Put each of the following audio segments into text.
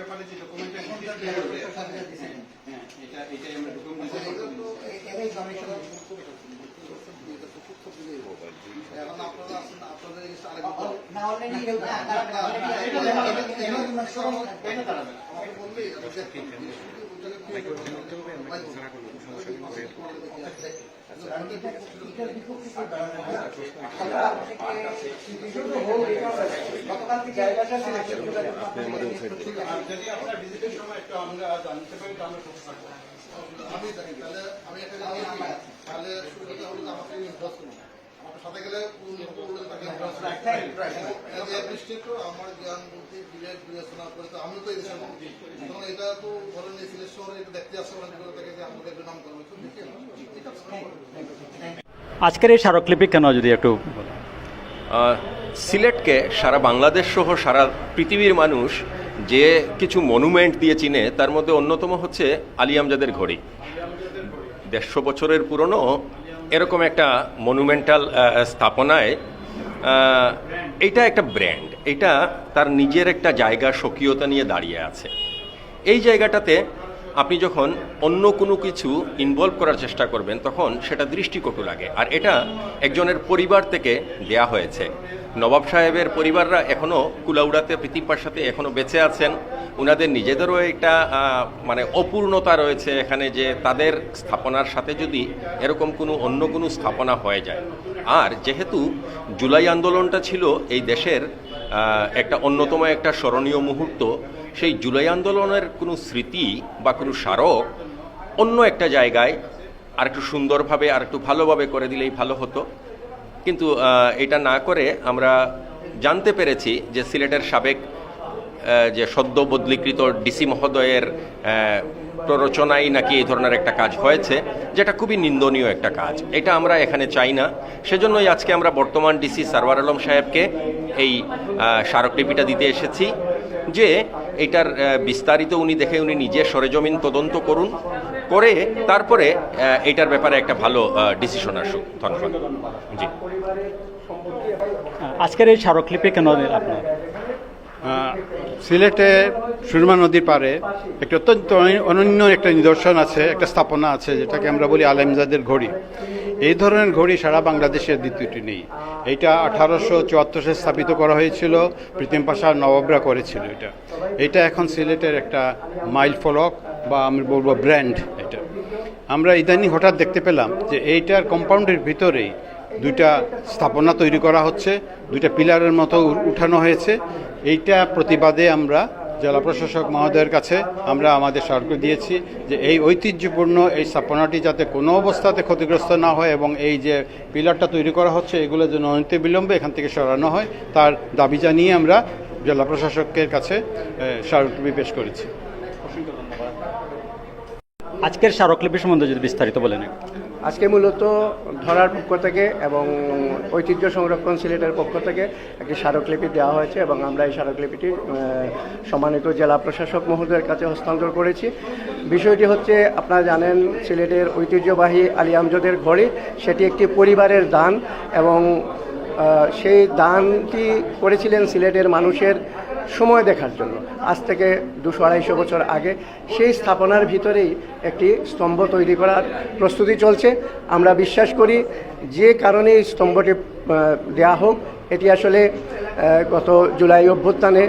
ব্যাপারে যে ডকুমেন্টেশন হ্যাঁ এটা এটাই আমরা ডকুমেন্টেশন এখন আপনারা আছেন আপনাদের এই আরেক না অলরেডি আমাকে বললেই আমি আর যদি আপনার ভিজিটের সময় একটু আমরা জানতে পারি আমরা আমি তাহলে আমি একটা তাহলে সুবিধা হলো আমাকে সাথে গেলে এই আজকের এই স্মারকলিপি কেন যদি একটু সিলেটকে সারা বাংলাদেশ সহ সারা পৃথিবীর মানুষ যে কিছু মনুমেন্ট দিয়ে চিনে, তার মধ্যে অন্যতম হচ্ছে আলী আমজাদের ঘড়ি। দেড়শো বছরের পুরনো এরকম একটা মনুমেন্টাল স্থাপনায় এইটা একটা ব্র্যান্ড এটা তার নিজের একটা জায়গা স্বকীয়তা নিয়ে দাঁড়িয়ে আছে। এই জায়গাটাতে আপনি যখন অন্য কোনো কিছু ইনভলভ করার চেষ্টা করবেন, তখন সেটা দৃষ্টিকটু লাগে। আর এটা একজনের পরিবার থেকে দেয়া হয়েছে। নবাব সাহেবের পরিবাররা এখনও কুলাউড়াতে পৃথিবীর সাথে এখনও বেঁচে আছেন। ওনাদের নিজেদেরও একটা মানে অপূর্ণতা রয়েছে এখানে যে তাদের স্থাপনার সাথে যদি এরকম কোনো অন্য কোনো স্থাপনা হয়ে যায়। আর যেহেতু জুলাই আন্দোলনটা ছিল এই দেশের একটা অন্যতম একটা স্মরণীয় মুহূর্ত সেই জুলাই আন্দোলনের কোনো স্মৃতি বা কোনো স্মারক অন্য একটা জায়গায় আর একটু সুন্দরভাবে আর একটু ভালোভাবে করে দিলেই ভালো হতো। কিন্তু এটা না করে আমরা জানতে পেরেছি যে সিলেটের সাবেক যে সদ্য বদলীকৃত ডিসি মহোদয়ের প্ররোচনাই নাকি এই ধরনের একটা কাজ হয়েছে, যেটা খুবই নিন্দনীয় একটা কাজ। এটা আমরা এখানে চাই না। সেজন্যই আজকে আমরা বর্তমান ডিসি সারওয়ার আলম সাহেবকে এই স্মারকলিপিটা দিতে এসেছি যে এটার বিস্তারিত উনি দেখে উনি নিজে সরেজমিন তদন্ত করুন করে তারপরে এটার ব্যাপারে একটা ভালো ডিসিশন আসুক। ধন্যবাদ। জি। আজকের এই স্মারকলিপি কেন আপনার সিলেটে সুরমা নদীর পারে একটা অত্যন্ত অনন্য একটা নিদর্শন আছে একটা স্থাপনা আছে যেটাকে আমরা বলি আলেমজাদের ঘড়ি। এই ধরনের ঘড়ি সারা বাংলাদেশের দ্বিতীয়টি নেই। এইটা আঠারোশো চুয়াত্তর সালে স্থাপিত করা হয়েছিল, প্রীতিম পাশার নবাবরা করেছিল এটা। এটা এখন সিলেটের একটা মাইল ফলক বা আমি বলব ব্র্যান্ড এটা। আমরা ইদানিং হঠাৎ দেখতে পেলাম যে এইটার কম্পাউন্ডের ভিতরেই দুইটা স্থাপনা তৈরি করা হচ্ছে, দুইটা পিলারের মতো উঠানো হয়েছে। এইটা প্রতিবাদে আমরা জেলা প্রশাসক মহোদয়ের কাছে আমরা আমাদের সরকার দিয়েছি যে এই ঐতিহ্যপূর্ণ এই স্থাপনাটি যাতে কোনো অবস্থাতে ক্ষতিগ্রস্ত না হয় এবং এই যে পিলারটা তৈরি করা হচ্ছে, এগুলো যেন অনিত বিলম্বে এখান থেকে সরানো হয়, তার দাবি জানিয়ে আমরা জেলা প্রশাসকের কাছে স্মারকলিপি পেশ করেছি আজকের স্মারকলিপি সম্বন্ধে যদি বিস্তারিত বলেন। আজকে মূলত ধরার পক্ষ থেকে এবং ঐতিহ্য সংরক্ষণ সিলেটের পক্ষ থেকে একটি স্মারকলিপি দেওয়া হয়েছে এবং আমরা এই স্মারকলিপিটি সম্মানিত জেলা প্রশাসক মহোদয়ের কাছে হস্তান্তর করেছি। বিষয়টি হচ্ছে, আপনারা জানেন, সিলেটের ঐতিহ্যবাহী আলী আমজদের ঘড়ি, সেটি একটি পরিবারের দান এবং সেই দানটি করেছিলেন সিলেটের মানুষের সময় দেখার জন্য। আজ থেকে দুশো আড়াইশো বছর আগে সেই স্থাপনার ভিতরেই একটি স্তম্ভ তৈরি করার প্রস্তুতি চলছে। আমরা বিশ্বাস করি যে কারণে এই স্তম্ভটি দেয়া হোক, এটি আসলে গত জুলাই অভ্যুত্থানে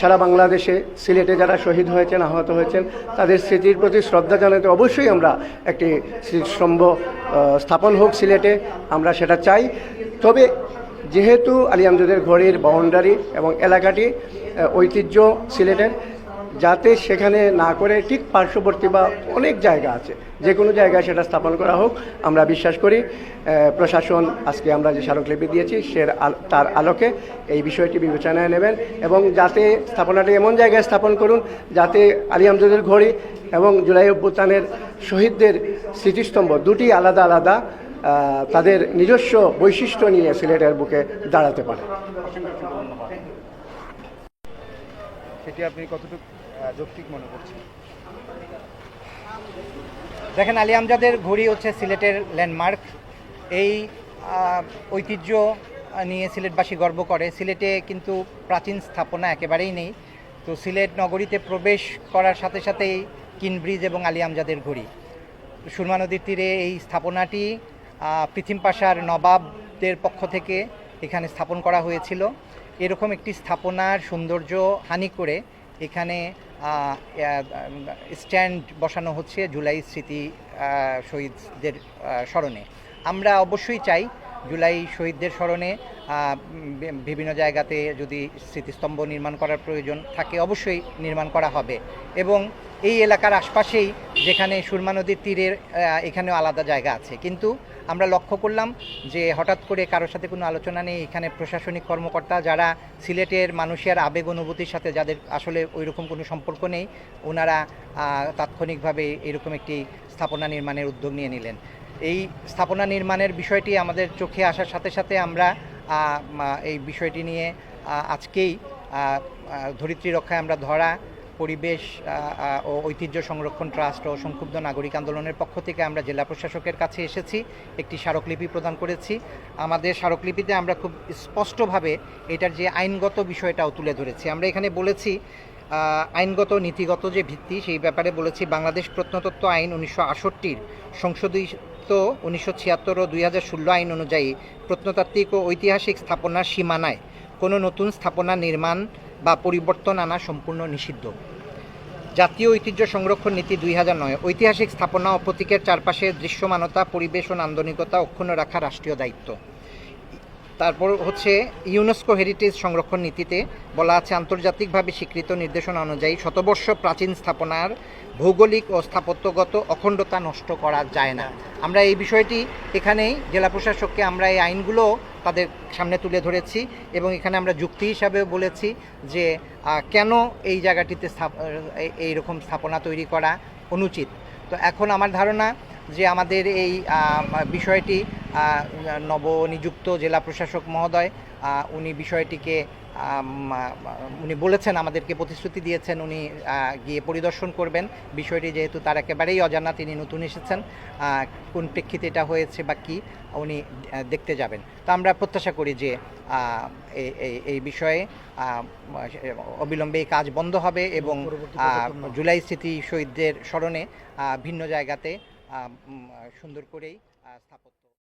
সারা বাংলাদেশে সিলেটে যারা শহীদ হয়েছেন, আহত হয়েছেন, তাদের স্মৃতির প্রতি শ্রদ্ধা জানাতে অবশ্যই আমরা একটি স্মৃতিস্তম্ভ স্থাপন হোক সিলেটে। আমরা সেটা চাই। তবে যেহেতু আলিয়ামজদের ঘড়ির বাউন্ডারি এবং এলাকাটি ঐতিহ্য সিলেটের, যাতে সেখানে না করে ঠিক পার্শ্ববর্তী বা অনেক জায়গা আছে, যে কোনো জায়গায় সেটা স্থাপন করা হোক, আমরা বিশ্বাস করি প্রশাসন আজকে আমরা যে স্মারকলিপি দিয়েছি সে আল- তার আলোকে এই বিষয়টি বিবেচনায় নেবেন এবং যাতে স্থাপনাটি এমন জায়গায় স্থাপন করুন, যাতে আলিয়ামজদের ঘড়ি এবং জুলাই অভ্যুত্থানের শহীদদের স্মৃতিস্তম্ভ দুটি আলাদা আলাদা তাদের নিজস্ব বৈশিষ্ট্য নিয়ে সিলেটের বুকে দাঁড়াতে পারে। সেটি আপনি কতটুকু যৌক্তিক মনে করছেন? দেখেন, আলী আমজাদের ঘড়ি হচ্ছে সিলেটের ল্যান্ডমার্ক। এই ঐতিহ্য নিয়ে সিলেটবাসী গর্ব করে। সিলেটে কিন্তু প্রাচীন স্থাপনা একেবারেই নেই। তো সিলেট নগরীতে প্রবেশ করার সাথে সাথেই কিনব্রিজ এবং আলী আমজাদের ঘড়ি। সুরমা নদীর তীরে এই স্থাপনাটি পৃথিম পাশার নবাবদের পক্ষ থেকে এখানে স্থাপন করা হয়েছিল। এরকম একটি স্থাপনার সৌন্দর্য হানি করে এখানে স্ট্যান্ড বসানো হচ্ছে জুলাই স্মৃতি শহীদদের স্মরণে। আমরা অবশ্যই চাই জুলাই শহীদদের স্মরণে বিভিন্ন জায়গাতে যদি স্মৃতিস্তম্ভ নির্মাণ করার প্রয়োজন থাকে, অবশ্যই নির্মাণ করা হবে। এবং এই এলাকার আশপাশেই যেখানে সুরমা নদীর তীরের এখানেও আলাদা জায়গা আছে। কিন্তু আমরা লক্ষ্য করলাম যে হঠাৎ করে কারোর সাথে কোনো আলোচনা নেই, এখানে প্রশাসনিক কর্মকর্তা যারা সিলেটের মানুষের আবেগ অনুভূতির সাথে যাদের আসলে ওই রকম কোনো সম্পর্ক নেই, ওনারা তাৎক্ষণিকভাবে এরকম একটি স্থাপনা নির্মাণের উদ্যোগ নিয়ে নিলেন। এই স্থাপনা নির্মাণের বিষয়টি আমাদের চোখে আসার সাথে সাথে আমরা এই বিষয়টি নিয়ে আজকেই ধরিত্রী রক্ষায় আমরা ধরা, পরিবেশ ও ঐতিহ্য সংরক্ষণ ট্রাস্ট ও সংক্ষুব্ধ নাগরিক আন্দোলনের পক্ষ থেকে আমরা জেলা প্রশাসকের কাছে এসেছি, একটি স্মারকলিপি প্রদান করেছি। আমাদের স্মারকলিপিতে আমরা খুব স্পষ্টভাবে এটার যে আইনগত বিষয়টাও তুলে ধরেছি। আমরা এখানে বলেছি আইনগত নীতিগত যে ভিত্তি, সেই ব্যাপারে বলেছি বাংলাদেশ প্রত্নতত্ত্ব আইন উনিশশো আষট্টির সংশোধিত উনিশশো ছিয়াত্তর ও দুই হাজার ষোলো আইন অনুযায়ী প্রত্নতাত্ত্বিক ও ঐতিহাসিক স্থাপনার সীমানায় কোনো নতুন স্থাপনা নির্মাণ বা পরিবর্তন আনা সম্পূর্ণ নিষিদ্ধ। জাতীয় ঐতিহ্য সংরক্ষণ নীতি দুই হাজার নয়, ঐতিহাসিক স্থাপনা ও প্রতীকের চারপাশে দৃশ্যমানতা, পরিবেশ ও নান্দনিকতা অক্ষুণ্ণ রাখা রাষ্ট্রীয় দায়িত্ব। তারপর হচ্ছে ইউনেস্কো হেরিটেজ সংরক্ষণ নীতিতে বলা আছে, আন্তর্জাতিকভাবে স্বীকৃত নির্দেশনা অনুযায়ী শতবর্ষ প্রাচীন স্থাপনার ভৌগোলিক ও স্থাপত্যগত অখণ্ডতা নষ্ট করা যায় না। আমরা এই বিষয়টি এখানেই জেলা প্রশাসককে আমরা এই আইনগুলো তাদের সামনে তুলে ধরেছি এবং এখানে আমরা যুক্তি হিসাবেও বলেছি যে কেন এই জায়গাটিতে এই- এইরকম স্থাপনা তৈরি করা অনুচিত। তো এখন আমার ধারণা যে আমাদের এই বিষয়টি নবনিযুক্ত জেলা প্রশাসক মহোদয় উনি বিষয়টিকে উনি বলেছেন আমাদেরকে প্রতিশ্রুতি দিয়েছেন উনি গিয়ে পরিদর্শন করবেন। বিষয়টি যেহেতু তার একেবারেই অজানা তিনি নতুন এসেছেন কোন প্রেক্ষিতে এটা হয়েছে বা কী উনি দেখতে যাবেন। তো আমরা প্রত্যাশা করি যে এই- বিষয়ে অবিলম্বে এই কাজ বন্ধ হবে এবং জুলাই স্মৃতি শহীদদের স্মরণে ভিন্ন জায়গাতে সুন্দর করেই স্থাপত্য